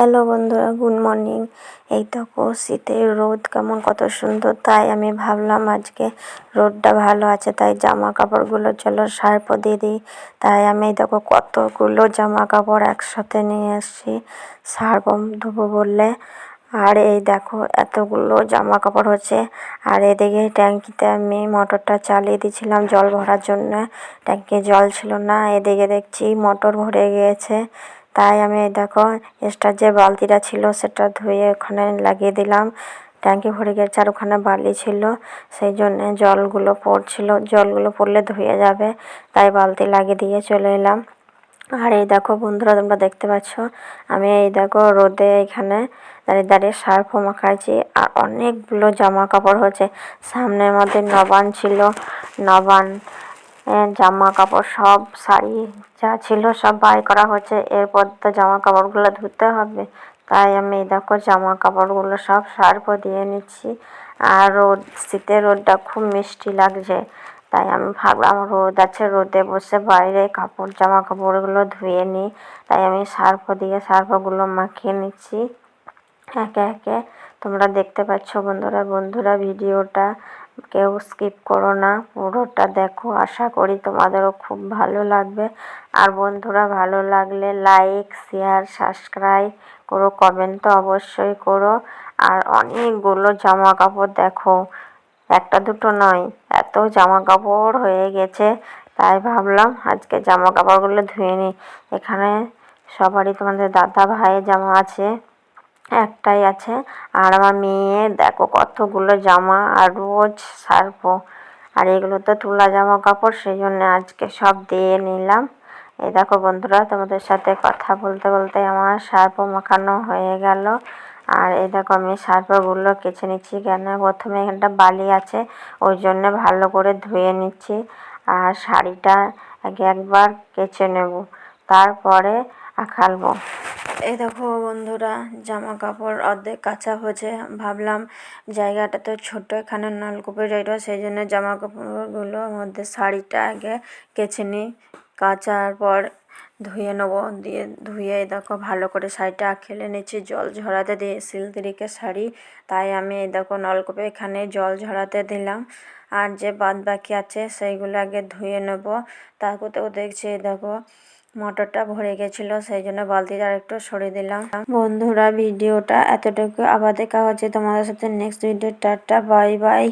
Hello বন্ধুরা, good morning. এই দেখো, শীতের রোদ কেমন, কত সুন্দর। তাই আমি ভাবলাম আজকে রোদটা ভালো আছে, তাই জামা কাপড়গুলো চলো সার্প দিয়ে দিই। তাই আমি দেখো কতগুলো জামা কাপড় একসাথে নিয়ে এসেছি সার্প ধোবো বললে। আর এই দেখো, এতগুলো জামা কাপড় হচ্ছে। আর এদিকে ট্যাঙ্কিতে আমি মোটরটা চালিয়ে দিয়েছিলাম জল ভরার জন্য। ট্যাঙ্কে জল ছিল না, এদিকে দেখছি মোটর ভরে গিয়েছে। তাই আমি দেখো এক্সট্রা যে বালতিটা ছিল সেটা ধুয়ে ওখানে লাগিয়ে দিলাম। ট্যাঙ্কি ভরে গেছে আর ওখানে বালি ছিল, সেই জন্যে জলগুলো পড়ছিল। জলগুলো পড়লে ধুয়ে যাবে, তাই বালতি লাগিয়ে দিয়ে চলে এলাম। আর এই দেখো বন্ধুরা, তোমরা দেখতে পাচ্ছ, আমি এই দেখো রোদে এখানে দাঁড়িয়ে দাঁড়িয়ে সার্ফও মাখাইছি আর অনেকগুলো জামা কাপড় হচ্ছে সামনের মধ্যে নবান ছিল, নবান জামা কাপড় সব শাড়ি যা ছিল সব বাই করা হচ্ছে। এরপর তো জামা কাপড়গুলো ধুতে হবে। তাই আমি দেখো জামা কাপড়গুলো সব সার্ফও দিয়ে নিচ্ছি। আর রোদ শীতের রোদটা খুব মিষ্টি লাগছে। তাই আমি ভাবলাম রোদ আছে, রোদে বসে বাইরে কাপড় জামা কাপড়গুলো ধুয়ে নিই। তাই আমি সার্ফও দিয়ে সার্ফগুলো মাখিয়ে নিচ্ছি। একে একে। তোমরা দেখতে পাচ্ছ বন্ধুরা বন্ধুরা, ভিডিওটা। কেউ স্কিপ করো না, পুরোটা দেখো। আশা করি তোমাদেরও খুব ভালো লাগবে। আর বন্ধুরা, ভালো লাগলে লাইক শেয়ার সাবস্ক্রাইব করো কমেন্ট তো অবশ্যই করো। আর অনেকগুলো জামা কাপড় দেখো। একটা দুটো নয়, এত জামা কাপড় হয়ে গেছে। তাই ভাবলাম আজকে জামা কাপড়গুলো ধুয়ে নিই। এখানে সবারই তোমাদের দাদা ভাইয়ের জামা আছে। একটাই আছে। আর আমার মেয়ে, দেখো কতগুলো জামা আর রোজ সারবো। আর এগুলো তো তুলা জামা কাপড় সেই জন্য আজকে সব দিয়ে নিলাম। এই দেখো বন্ধুরা, তোমাদের সাথে কথা বলতে বলতে আমার সার্পও মাখানো হয়ে গেল। আর এই দেখো আমি সার্পগুলো কেচে নিচ্ছি কেন। প্রথমে এখানটা বালি আছে, ওই জন্য ভালো করে ধুয়ে নিচ্ছি। আর শাড়িটা আগে একবার কেচে নেব, তারপরে আখালবো এই দেখো বন্ধুরা জামা কাপড় অর্ধেক কাঁচা হয়েছে। ভাবলাম জায়গাটা তো ছোটো, এখানে নলকূপের জায়গা সেই জন্য জামা কাপড়গুলোর মধ্যে শাড়িটা আগে কেচে নিই। কাচার পর ধুয়ে নেব, দিয়ে ধুয়ে দেখো ভালো করে শাড়িটা খেলে নিচ্ছি। জল ঝরাতে দিয়ে সিল্ক শাড়ি, তাই আমি এই দেখো নলকূপে এখানে জল ঝরাতে দিলাম। আর যে বাদ বাকি আছে, সেইগুলো আগে ধুয়ে নেব। তারপরেও দেখছি দেখো মোটরটা ভরে গেছিল, সেই জন্য বালতিটা একটু সরিয়ে দিলাম। বন্ধুরা, ভিডিওটা এতটুকু। আবার দেখা হচ্ছে তোমাদের সাথে next video tata bye bye